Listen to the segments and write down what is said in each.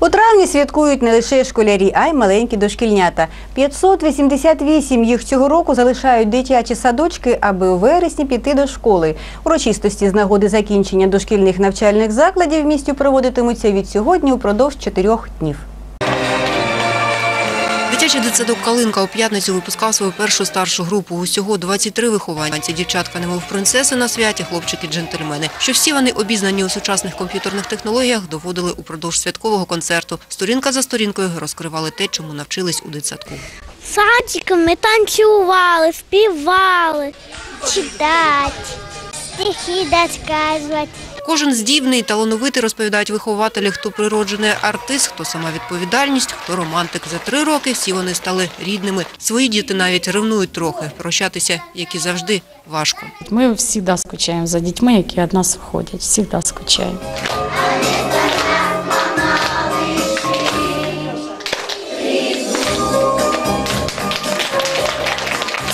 У травні святкують не лише школярі, а й маленькі дошкільнята. 588 їх цього року залишають дитячі садочки, аби у вересні піти до школи. Урочистості з нагоди закінчення дошкільних навчальних закладів в місті проводитимуться від сьогодні упродовж чотирьох днів. Дитячий дитсадок Калинка у п'ятницю випускав свою першу старшу групу. Усього 23 вихованці. Дівчатка, немов принцеси на святі, хлопчики-джентльмени. Що всі вони обізнані у сучасних комп'ютерних технологіях, доводили упродовж святкового концерту. Сторінка за сторінкою розкривали те, чому навчились у дитсадку. Садиком ми танцювали, співали, читати, стихи розказувати. Кожен здібний, талановитий, розповідають вихователі, хто природжений артист, хто сама відповідальність, хто романтик. За три роки всі вони стали рідними. Свої діти навіть ревнують трохи. Прощатися, як і завжди, важко. Ми завжди скучаємо за дітьми, які від нас виходять. Завжди скучаємо.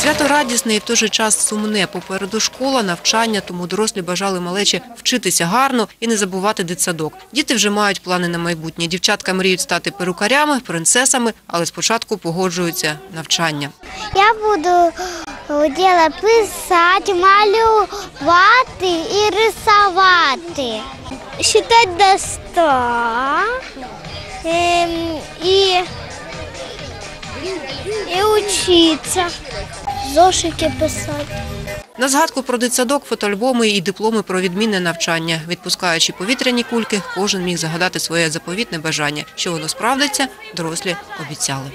Свято радісне і в той же час сумне. Попереду школа, навчання, тому дорослі бажали малечі вчитися гарно і не забувати дитсадок. Діти вже мають плани на майбутнє. Дівчатка мріють стати перукарями, принцесами, але спочатку погоджуються навчання. Я буду діла писати, малювати і рисувати. Считати до ста ем, і, і вчитися. Зошики писати. На згадку про дитсадок, фотоальбоми і дипломи про відмінне навчання. Відпускаючи повітряні кульки, кожен міг загадати своє заповітне бажання. Що воно справдиться, дорослі обіцяли.